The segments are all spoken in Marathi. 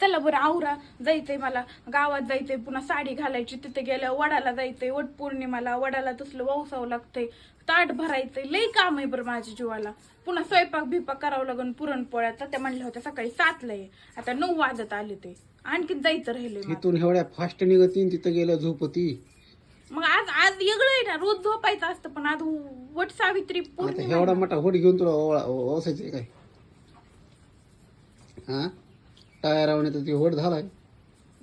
चला बरं आवरा. जायचंय मला. गावात जायचंय पुन्हा साडी घालायची. तिथे गेल्या वडाला जायचंय वट पौर्णिमाला. वडाला तसलं वौसावं लागतंय. ताट भरायचंय. लई काम आहे बरं माझ्या जीवाला. पुन्हा स्वयंपाक बिपाक करावं लागून पुरणपोळ्याचा त्या म्हणल्या होत्या सकाळी सातला आहे आता नऊ वाजत आले ते. आणखीन जायचं राहिले तिथून एवढ्या फास्ट निघतीन तिथं गेल्या झोपती. मग आज आज वेगळं आहे ना. रोज झोपायचं असतं पण आज वट सावित्री आता एवढा. मोठा होड घेऊन तुला ओसायचंय काय? हा? टायरावणे तर ती होड झालाय.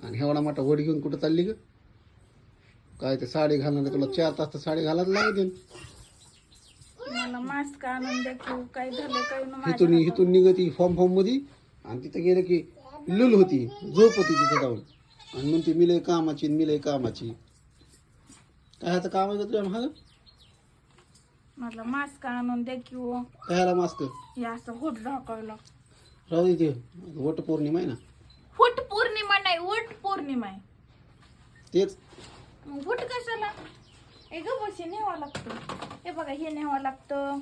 आणि एवढा मोठा होड घेऊन कुठं चालली ग? काय ते साडी घालणार तुला? चार तास तर साडी घालायला लागेल. मला मास्क आणून द्या की काय झालं काय ना माझ्या हिथून हिथून निघती फॉर्म फॉर्ममध्ये. आणि तिथं गेलं की लुल होती झोप होती तिथे जाऊन. आणि म्हणते मिले कामाची मिले कामाची. काय ह्याचं काम आहे का तुझ्या महाग मला मास्क आणून द्या की हो. कायला मास्क हे असं होट ढाकायला राहू दे ते. वट पौर्णिमा आहे ना. वट पौर्णिमा नाही वट पौर्णिमा आहे. तेच. मग वट कशाला? हे ग बशी न्यावं लागतं. हे बघा हे न्यावं लागतं.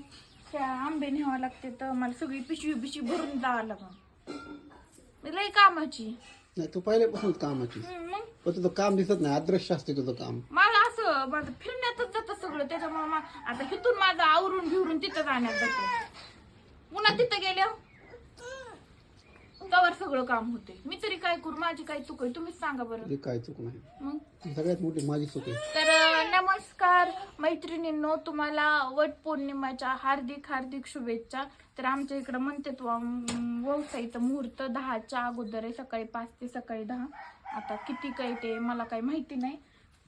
हे आंबे न्यावं लागते तर मला सगळी पिशवी पिशवी भरून जावं लागतं लय कामाची. नाही तू पहिल्यापासूनच कामाची. हम्म, मग? पण तुझं काम दिसत नाही अदृश्य असते तुझं काम. मला असं माझं फिरण्यातच जातं सगळं. त्याच्यामुळे आता तिथून माझं आवरून घेऊन तिथं जाण्यात जातं. पुन्हा तिथं गेल्या तवर सगळं काम होते. मी तरी काय करू? माझी काय चूक आहे? तुम्हीच सांगा बरं. काय चूक नाही. मग? ती सगळ्यात मोठी माझी चूक आहे. तर अं, नमस्कार मैत्रिणींनो तुम्हाला वट पौर्णिमाच्या हार्दिक हार्दिक शुभेच्छा. तर आमच्या इकडं अं, व्यवसायीचं मुहूर्त दहाच्या अगोदर आहे सकाळी पाच ते सकाळी दहा. आता किती काय ते मला काही माहिती नाही.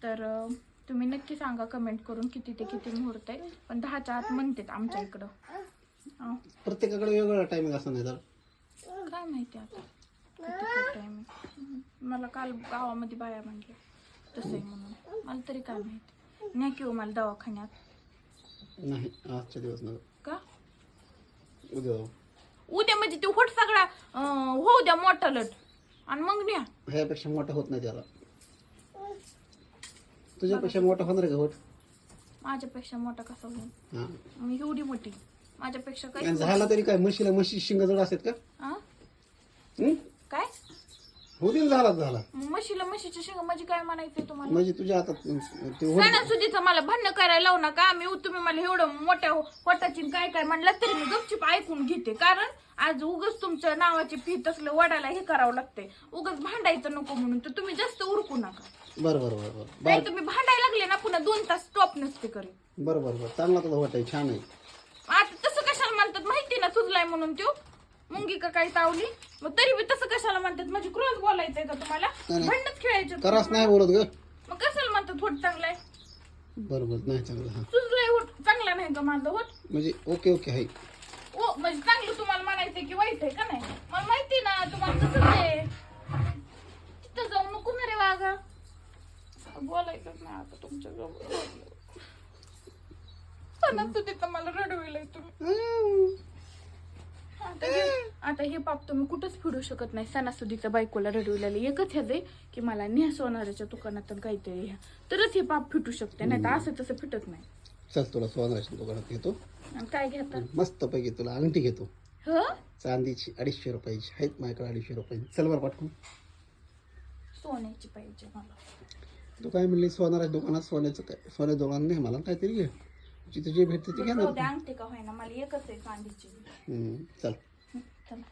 तर अं, तुम्ही नक्की सांगा कमेंट करून किती ते किती मुहूर्त आहे. पण दहाच्या आत म्हणतात आमच्या इकडं. अं, प्रत्येकाकडे वेगवेगळा टायमिंग असं नाही तर काय माहिती आता? काय आहे. मला काल गावामध्ये बाया म्हणल्या तसं आहे म्हणून. मला तरी काय माहिती? नाही किंवा मला दवाखान्यात. नाही आजच्या दिवस का? उद्या. उद्या म्हणजे ते होट सगळा. होऊ द्या मोठा लट. आणि मग न्या. ह्यापेक्षा मोठा होत नाही त्याला. तुझ्यापेक्षा मोठा होणार का होत? माझ्यापेक्षा मोठा कसा होईल? हा. मी एवढी मोठी. माझ्यापेक्षा काही झाला तरी काय? म्हशीला म्हशी शिंग जड असतात का? हं? काय? ना झाला झाला. मग म्हशीला म्हशीच्या शिंग म्हणजे काय म्हणायचंय तुम्हाला? म्हणजे तुझ्या हातात ते सणासुदीचं मला भांडण करायला लावू नका. मी तुम्ही मला एवढं मोठ्या होटाची काय काय म्हणलं तरी मी गपचिप ऐकून घेते. कारण आज उगच तुमच्या नावाची फी तसलं वडाला हे करावं लागते उगच भांडायचं नको म्हणून. तर तुम्ही जास्त उरकू नका. बरं बरं बरं बरं. नाही बरं तुम्ही भांडायला लागले ना पुन्हा दोन तास स्टॉप नसते करेल बरं बरं बरं. चांगला तुझा आहे छान आहे. आता तसं कशाला म्हणतात माहिती ना सुजलाय म्हणून त्यो? मुंगी का काही तावली? मग तरी बी तसं कशाला म्हणतात? माझी क्रॉस बोलायचंय का तुम्हाला? नाही, नाही. भांडणच खेळायचं नाही बोलत ग. मग कशाला म्हणतात? होट चांगलाय बरं बरं नाही चांगलं हा. सुजलाय होट चांगला नाही का माझं होट म्हणजे ओके ओके आहे. ओ म्हणजे चांगलं तुम्हाला म्हणायचंय की वाईट आहे का नाही? मला माहिती ना तुम्हाला तसंच आहे. तिथं जाऊ नको ना रे वागा बोलायचंच नाही आता तुमच्या जवळ तिथं मला रडविलंय तुम्ही आता हे- आता हे पाप तुम्ही कुठंच फिरू शकत नाही. सणासुदीच्या बायकोला रडविलेलं एकच ह्याच आहे की मला न्या सोनाराच्या दुकानातून काहीतरी ह्या तरच हे पाप फिटू शकते नाही तर असं तसं फिटत नाही. चल तुला सोनाराच्या दुकानात घेतो. आणि काय घेतात मस्त पैकी तुला अंगठी घेतो. ह? चांदीची अडीचशे रुपयाची आहेत माझ्याकडे अडीचशे रुपयाची. चल बरं पाठवून सोन्याची पाहिजे मला. तू काय म्हणली सोनाराच्या दुकानात सोन्याचं काय सोन्या दुकान नाही मला काहीतरी घे. जिथे जे भेटते ते घे जाऊ ना द्या, अंगठी का होईना मला एकच आहे चांदीची. हम्म, चल. हं, चला